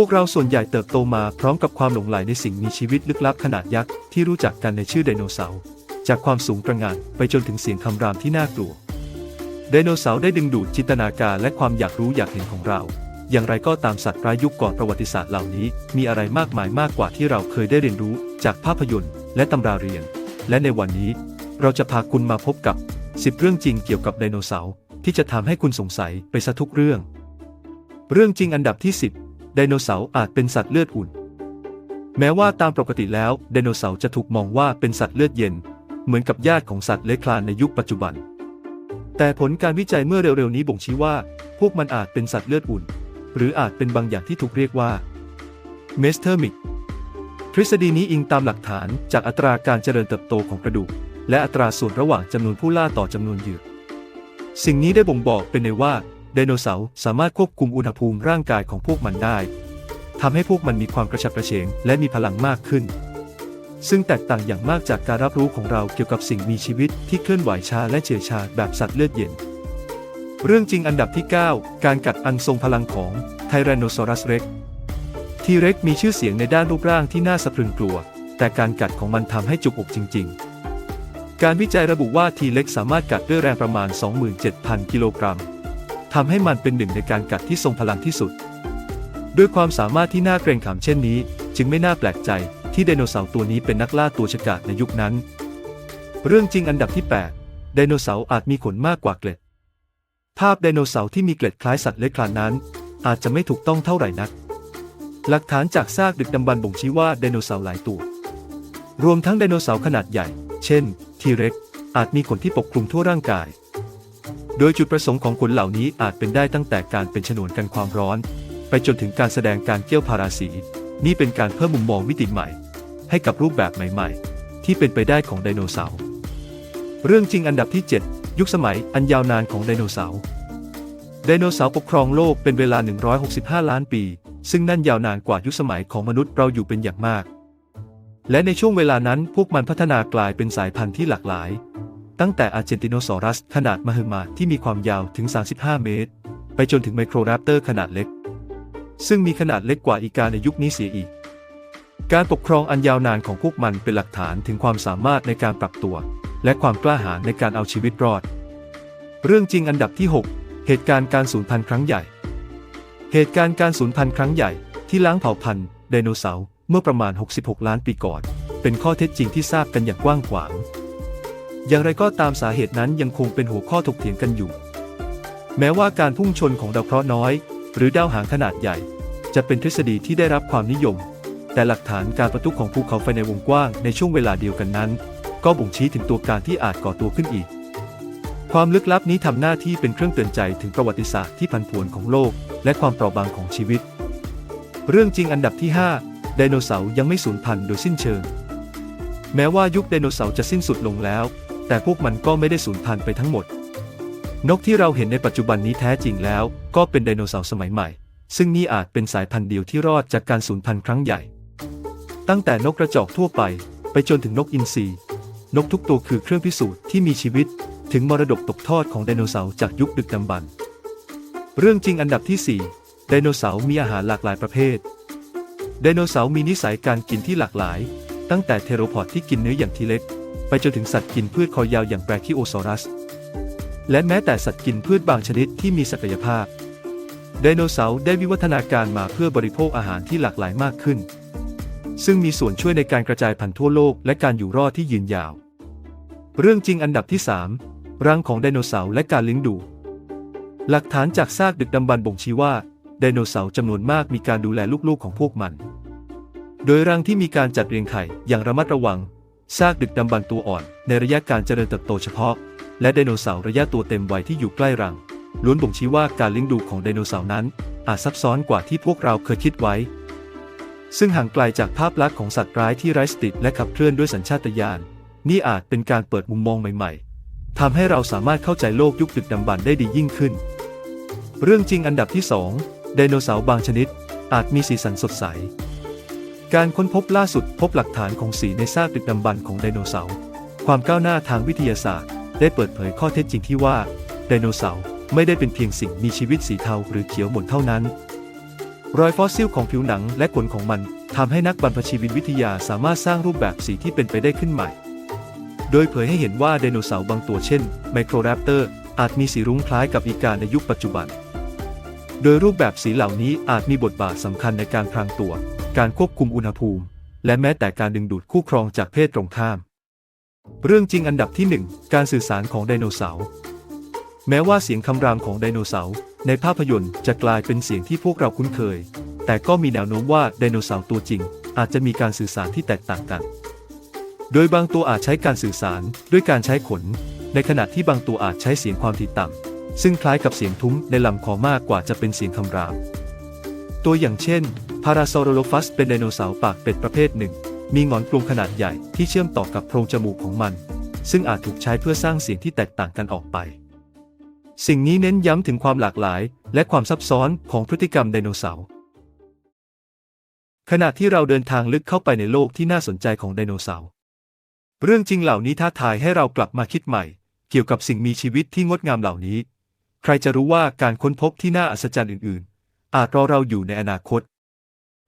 วกเราส่วนใหญ่เติบโตมาพร้อมกับความหลงใหลในสิ่งมีชีวิตลึกลับขนาดยักษ์ที่รู้จักกันในชื่อไดโนเสาร์ จากความสูงตระหง่านไปจนถึงเสียงคำรามที่น่ากลัว ไดโนเสาร์ได้ดึงดูดจินตนาการและความอยากรู้อยากเห็นของเรา อย่างไรก็ตามสัตว์ร้ายยุคก่อนประวัติศาสตร์เหล่านี้ มีอะไรมากมายมากกว่าที่เราเคยได้เรียนรู้จากภาพยนตร์ และตำราเรียน และในวันนี้ เราจะพาคุณมาพบกับ 10 เรื่องจริงเกี่ยวกับไดโนเสาร์ที่จะทำให้คุณสงสัยไปซะทุกเรื่อง เรื่องจริงอันดับที่ 10 ไดโนเสาร์อาจเป็นสัตว์เลือดอุ่น แม้ว่าตามปกติแล้วไดโนเสาร์จะถูกมองว่าเป็นสัตว์เลือดเย็น เหมือนกับญาติของสัตว์เลื้อยคลานในยุคปัจจุบัน แต่ผลการวิจัยเมื่อเร็วๆนี้บ่งชี้ว่า พวกมันอาจเป็นสัตว์เลือดอุ่น หรืออาจเป็นบางอย่างที่ถูกเรียกว่าเมสเทอร์มิกทฤษฎีนี้อิงตามหลักฐานจากอัตราการเจริญเติบโตของกระดูก และอัตราส่วนระหว่างจำนวนผู้ล่าต่อจำนวนเหยื่อสิ่งนี้ได้บ่งบอกเป็นในว่า ไดโนเสาร์สามารถควบคุมอุณหภูมิร่างกายของพวกมันได้ทำให้พวกมันมีความกระฉับกระเฉงและมีพลังมากขึ้น ซึ่งแตกต่างอย่างมากจากการรับรู้ของเราเกี่ยวกับสิ่งมีชีวิตที่เคลื่อนไหวช้าและเฉื่อยชาแบบสัตว์เลือดเย็น เรื่องจริงอันดับที่ 9 การกัดอันทรงพลังของไทแรนโนซอรัสเร็กทีเร็กมีชื่อเสียงในด้านรูปร่างที่น่าสะพรึงกลัว แต่การกัดของมันทำให้จุกอกจริง ๆ การวิจัยระบุว่าทีเล็กสามารถกัดด้วยแรงประมาณ 27,000 กิโลกรัม ทำให้มันเป็นหนึ่งในการกัดที่ทรงพลังที่สุด ด้วยความสามารถที่น่าเกรงขามเช่นนี้ จึงไม่น่าแปลกใจที่ไดโนเสาร์ตัวนี้เป็นนักล่าตัวฉกาจในยุคนั้น เรื่องจริงอันดับที่ 8 ไดโนเสาร์อาจมีขนมากกว่าเกล็ด ภาพไดโนเสาร์ที่มีเกล็ดคล้ายสัตว์เลื้อยคลานนั้น อาจจะไม่ถูกต้องเท่าไหร่นัก หลักฐานจากซากดึกดำบรรพ์บ่งชี้ว่าไดโนเสาร์หลายตัว รวมทั้งไดโนเสาร์ขนาดใหญ่ เช่น ทีเร็กอาจมีขนที่ปกคลุมทั่วร่างกาย โดยจุดประสงค์ของขนเหล่านี้อาจเป็นได้ตั้งแต่การเป็นฉนวนกันความร้อน ไปจนถึงการแสดงการเกี่ยวพาราสี นี่เป็นการเพิ่มมุมมองมิติใหม่ ให้กับรูปแบบใหม่ ๆ ที่เป็นไปได้ของไดโนเสาร์เรื่องจริงอันดับที่ 7 ยุคสมัยอันยาวนานของไดโนเสาร์ไดโนเสาร์ปกครองโลกเป็นเวลา 165 ล้านปี ซึ่งนั่นยาวนานกว่ายุคสมัยของมนุษย์เราอยู่เป็นอย่างมาก และในช่วงเวลานั้นพวกมันพัฒนากลายเป็นสายพันธุ์ที่หลากหลาย ตั้งแต่อาร์เจนติโนซอรัส ขนาดมหึมาที่มีความยาวถึง 35 เมตร ไปจนถึงไมโครแรปเตอร์ขนาดเล็ก ซึ่งมีขนาดเล็กกว่าอีกาในยุคนี้เสียอีก การปกครองอันยาวนานของพวกมันเป็นหลักฐานถึงความสามารถในการปรับตัว และความกล้าหาญในการเอาชีวิตรอด เรื่องจริงอันดับที่ 6 เหตุการณ์การสูญพันธุ์ครั้งใหญ่ เหตุการณ์การสูญพันธุ์ครั้งใหญ่ที่ล้างเผ่าพันธุ์ไดโนเสาร์เมื่อประมาณ 66 ล้านปีก่อน เป็นข้อเท็จจริงที่ทราบกันอย่างกว้างขวาง อย่างไรก็ตามสาเหตุนั้นยังคงเป็นหัวข้อถกเถียงกันอยู่ แม้ว่าการพุ่งชนของดาวเคราะห์น้อย หรือดาวหางขนาดใหญ่ จะเป็นทฤษฎีที่ได้รับความนิยม แต่หลักฐานการประทุของภูเขาไฟในวงกว้างในช่วงเวลาเดียวกันนั้น ก็บ่งชี้ถึงตัวการที่อาจก่อตัวขึ้นอีก ความลึกลับนี้ทำหน้าที่เป็นเครื่องเตือนใจถึงประวัติศาสตร์ที่ผันผวนของโลก และความเปราะบางของชีวิต เรื่องจริงอันดับที่ 5 ไดโนเสาร์ยังไม่สูญพันธุ์โดยสิ้นเชิง แม้ว่ายุคไดโนเสาร์จะสิ้นสุดลงแล้ว แต่พวกมันก็ไม่ได้สูญพันธุ์ไปทั้งหมด นกที่เราเห็นในปัจจุบันนี้แท้จริงแล้ว ก็เป็นไดโนเสาร์สมัยใหม่ ซึ่งนี่อาจเป็นสายพันธุ์เดียวที่รอดจากการสูญพันธุ์ครั้งใหญ่ ตั้งแต่นกกระจอกทั่วไป ไปจนถึงนกอินทรีนกทุกตัวคือเครื่องพิสูจน์ที่มีชีวิต ถึงมรดกตกทอดของไดโนเสาร์จากยุคดึกดำบรรพ์เรื่องจริงอันดับที่ 4 ไดโนเสาร์มีอาหารหลากหลายประเภท ไดโนเสาร์มีนิสัยการกินที่หลากหลาย ตั้งแต่เทโรพอดที่กินเนื้ออย่างทีเล็ก ไปจนถึงสัตว์กินพืชคอยาวอย่างแบรคิโอซอรัส และแม้แต่สัตว์กินพืชบางชนิดที่มีศักยภาพ ไดโนเสาร์ได้วิวัฒนาการมาเพื่อบริโภคอาหารที่หลากหลายมากขึ้น ซึ่งมีส่วนช่วยในการกระจายพันธุ์ทั่วโลกและการอยู่รอดที่ยืนยาว เรื่องจริงอันดับที่ 3 รังของไดโนเสาร์และการเลี้ยงดูหลักฐานจากซากดึกดำบรรพ์บ่งชี้ว่าไดโนเสาร์จำนวนมากมีการดูแลลูกๆของพวกมัน โดยรังที่มีการจัดเรียงไข่อย่างระมัดระวัง ซากดึกดำบรรตัวอ่อน ในระยะการเจริญเติบโตเฉพาะ และไดโนเสาร์ระยะตัวเต็มวัยที่อยู่ใกล้รัง ล้วนบ่งชี้ว่าการเลี้ยงดูของไดโนเสาร์นั้น อาจซับซ้อนกว่าที่พวกเราเคยคิดไว้ ซึ่งห่างไกลจากภาพลักษณ์ของสัตว์ร้ายที่ไร้สติและขับเคลื่อนด้วยสัญชาตญาณนี่อาจเป็นการเปิดมุมมองใหม่ๆทำให้เราสามารถเข้าใจโลกยุคดึกดำบรรได้ดียิ่งขึ้น เรื่องจริงอันดับที่ 2 ไดโนเสาร์บางชนิด อาจมีสีสันสดใส การค้นพบล่าสุดพบหลักฐานของสีในซากดึกดำบรรพ์ของไดโนเสาร์ความก้าวหน้าทางวิทยาศาสตร์ ได้เปิดเผยข้อเท็จจริงที่ว่าไดโนเสาร์ไม่ได้เป็นเพียงสิ่งมีชีวิตสีเทาหรือเขียวหม่นเท่านั้น รอยฟอสซิลของผิวหนังและขนของมันทำให้นักบรรพชีวินวิทยาสามารถสร้างรูปแบบสีที่เป็นไปได้ขึ้นใหม่ โดยเผยให้เห็นว่าไดโนเสาร์บางตัวเช่นไมโครแรปเตอร์อาจมีสีรุ้งคล้ายกับอีกาในยุคปัจจุบัน โดยรูปแบบสีเหล่านี้อาจมีบทบาทสำคัญในการพรางตัว การควบคุมอุณหภูมิ และแม้แต่การดึงดูดคู่ครองจากเพศตรงข้าม เรื่องจริงอันดับที่ 1 การสื่อสารของไดโนเสาร์แม้ว่าเสียงคำรามของไดโนเสาร์ในภาพยนตร์จะกลายเป็นเสียงที่พวกเราคุ้นเคย แต่ก็มีแนวโน้มว่าไดโนเสาร์ตัวจริง อาจจะมีการสื่อสารที่แตกต่างกัน โดยบางตัวอาจใช้การสื่อสารด้วยการใช้ขน ในขณะที่บางตัวอาจใช้เสียงความถี่ต่ำซึ่งคล้ายกับเสียงทุ้มในลำคอมากกว่าจะเป็นเสียงคำราม ตัวอย่างเช่น พาราซอรโลฟัสเป็นไดโนเสาร์ปากเป็ดประเภทหนึ่ง มีหงอนกลมขนาดใหญ่ที่เชื่อมต่อกับโพรงจมูกของมัน ซึ่งอาจถูกใช้เพื่อสร้างเสียงที่แตกต่างกันออกไป สิ่งนี้เน้นย้ำถึงความหลากหลาย และความซับซ้อนของพฤติกรรมไดโนเสาร์ ขณะที่เราเดินทางลึกเข้าไปในโลกที่น่าสนใจของไดโนเสาร์ เรื่องจริงเหล่านี้ท้าทายให้เรากลับมาคิดใหม่ เกี่ยวกับสิ่งมีชีวิตที่งดงามเหล่านี้ ใครจะรู้ว่าการค้นพบที่น่าอัศจรรย์อื่น อาจรอเราอยู่ในอนาคต